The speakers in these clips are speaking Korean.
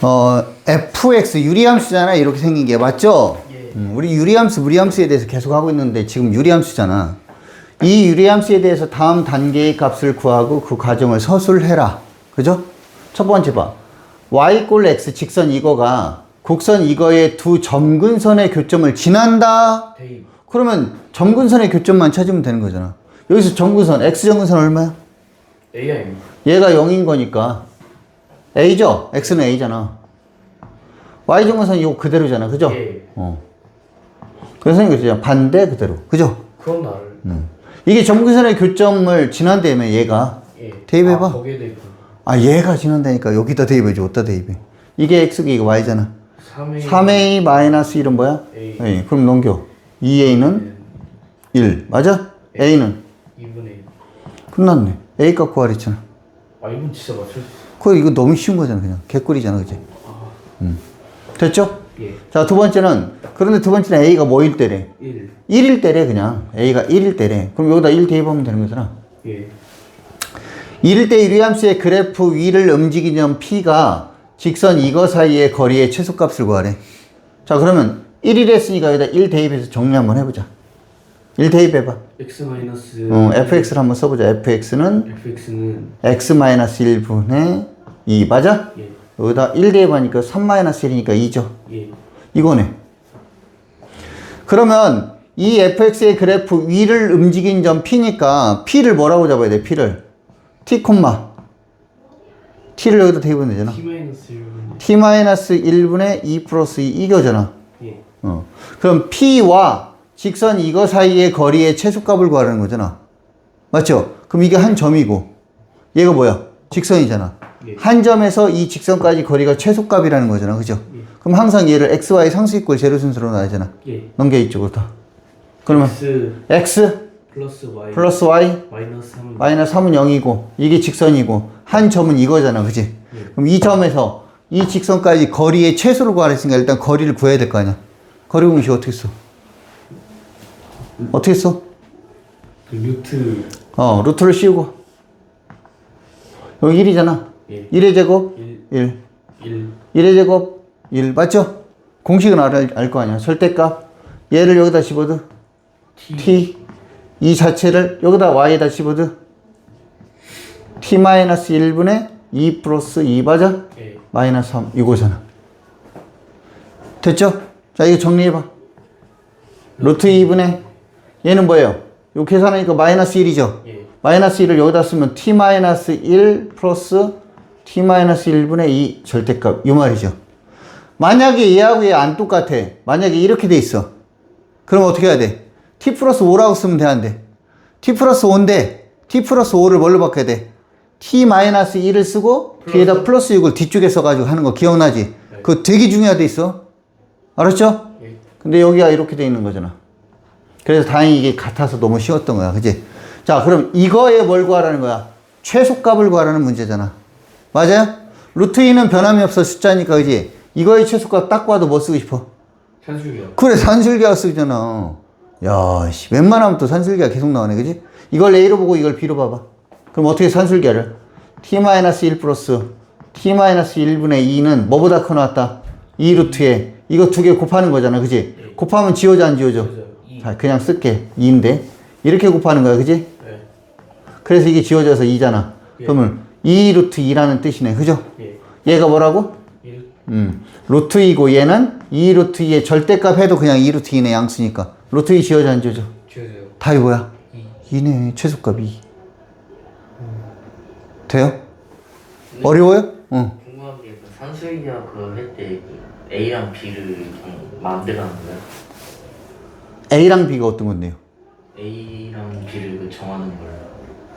어, fx 유리함수잖아. 이렇게 생긴 게 맞죠? 예. 음, 우리 유리함수, 무리함수에 대해서 계속 하고 있는데 지금 유리함수잖아. 이 유리함수에 대해서 다음 단계의 값을 구하고 그 과정을 서술해라. 그죠? 첫 번째 봐. y 꼴 x 직선 이거가 곡선 이거의 두 점근선의 교점을 지난다. 대입 그러면 점근선의 교점만 찾으면 되는 거잖아. 여기서 점근선, x 점근선 얼마야? AI입니다. 얘가 0인 거니까 A죠? X는 A잖아. Y 정근선 이거 그대로잖아. 그죠? 예. 어. 그래서 이거 반대 그대로. 그죠? 그런 날. 음. 이게 점근선의 교점을 지난다며 얘가. 예. 대입해봐. 아, 거기에 대입. 아 얘가 지난다니까 여기다 대입해줘. 어디다 대입해. 이게 X고 이게 Y잖아. 3A. 3A 마이너스 1은 뭐야? A. A. 그럼 넘겨. 2A는 1. 맞아? A는? 2분의 1. 끝났네. A 값 구하랬잖아. 아 이분 진짜 있어. 그거 이거 너무 쉬운 거잖아. 그냥. 개꿀이잖아. 그지? 음. 됐죠? 예. 자, 두 번째는, 그런데 두 번째는 A가 뭐일 때래? 1. 1일 때래, 그냥. A가 1일 때래. 그럼 여기다 1 대입하면 되는 거잖아. 예. 1일 때 유리함수의 그래프 위를 움직이는 P가 직선 이거 사이의 거리의 최소값을 구하래. 자, 그러면 1일 했으니까 여기다 1 대입해서 정리 한번 해보자. 1 대입해봐. x 마이너스. 어, fx를 한번 써보자. fx는 fx는 x 1분의 2. 맞아? 예. 여기다 1 대입하니까 3 1이니까 2죠. 예. 이거네. 그러면 이 fx의 그래프 위를 움직인 점 p니까 p를 뭐라고 잡아야 돼? p를 t 콤마 t를 여기다 대입하면 되잖아. t 마이너스 1분의. t 마이너스 1분의 2 플러스 2 이거잖아. 예. 어. 그럼 p와 직선 이거 사이의 거리의 최소값을 구하라는 거잖아. 맞죠? 그럼 이게 한 점이고 얘가 뭐야? 직선이잖아. 예. 한 점에서 이 직선까지 거리가 최소값이라는 거잖아. 그죠? 예. 그럼 항상 얘를 xy 상수이꼴 제로 순서로 놔야잖아. 예. 넘겨 이쪽으로 다. 그러면 x x 플러스 y 플러스 y 마이너스 3은 마이너스 3은 0이고 이게 직선이고 한 점은 이거잖아. 그지? 예. 그럼 이 점에서 이 직선까지 거리의 최소를 구하랬으니까 일단 거리를 구해야 될 거 아니야. 거리 공식 어떻게 써? 어떻게 써? 그 루트 어, 루트를 씌우고. 여기 1이잖아. 예. 1의 제곱 1 1. 1 1의 제곱 1. 맞죠? 공식은 알, 알거 아니야. 절대값. 얘를 여기다 집어넣어. t t. 이 자체를 여기다 y에다 집어넣어. t 마이너스 1분의 2 플러스 2 맞아? 예. 마이너스 3 이거잖아. 됐죠? 자, 이거 정리해봐. 루트 2분의 얘는 뭐예요? 요 계산하니까 마이너스 1이죠? 예. 마이너스 1을 여기다 쓰면 t 마이너스 1 플러스 t 마이너스 1분의 2 절대값 이 말이죠. 만약에 얘하고 얘 안 똑같아. 만약에 이렇게 돼 있어. 그럼 어떻게 해야 돼? t 플러스 5라고 쓰면 돼, 안 돼? t 플러스 5인데 t 플러스 5를 뭘로 바꿔야 돼? t 마이너스 1을 쓰고 뒤에다 플러스 6을 뒤쪽에 써가지고 하는 거 기억나지? 그거 되게 중요하돼 있어. 알았죠? 예. 근데 여기가 이렇게 돼 있는 거잖아. 그래서 다행히 이게 같아서 너무 쉬웠던 거야. 그지? 자, 그럼 이거에 뭘 구하라는 거야? 최소값을 구하라는 문제잖아. 맞아요? 루트 2는 변함이 없어 숫자니까, 그지? 이거의 최소값 딱 봐도 뭐 쓰고 싶어? 산술이요. 그래, 산술기가 쓰잖아. 야, 씨, 웬만하면 또 산술기가 계속 나오네, 그지? 이걸 A로 보고 이걸 B로 봐봐. 그럼 어떻게 산술기를? t-1 플러스 t-1분의 2는 뭐보다 커 나왔다? 2 루트에 이거 두 개 곱하는 거잖아, 그지? 곱하면 지워져 안 지워져? 그죠. 2. 자, 그냥 쓸게. 2인데. 이렇게 곱하는 거야, 그지? 예. 그래서 이게 지워져서 2잖아. 예. 그러면 2 루트 2라는 뜻이네, 그죠? 예. 얘가 뭐라고? 1 음, 루트 2고 얘는 2 루트 2의 절대값 해도 그냥 2 루트 2네, 양수니까. 루트 2 지워져 안 지워져? 지워져요. 답이 뭐야? 2. 2네, 최소값 2. 돼요? 어려워요? 응. 궁금한 게그 산술기하 그할때 그 A랑 B를 좀 마음대로 하는 거예요? A랑 B가 어떤 건데요? A랑 B를 그 정하는 거예요.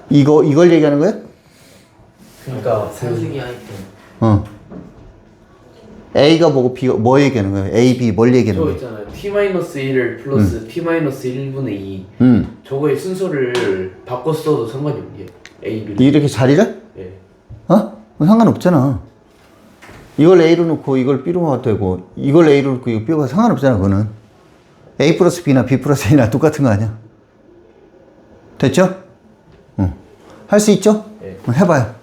이거, 이걸 얘기하는 거야? 그러니까 산술기 할때 어. A가 뭐고 B가 뭐 얘기하는 거야? A, B 뭘 얘기하는 저 거야? 있잖아요. t 마이너스 1 플러스 t 마이너스 1분의 2. 음. 저거의 순서를 바꿔 써도 상관이 없네요. A, B. 이렇게 자리를? 예. 어? 상관없잖아. 이걸 A로 놓고 이걸 B로 놔도 되고 이걸 A로 놓고 이거 B가 상관없잖아 그거는. A 플러스 B나 B 플러스 A나 똑같은 거 아니야? 됐죠? 응. 할 수 있죠? 네. 어, 해봐요.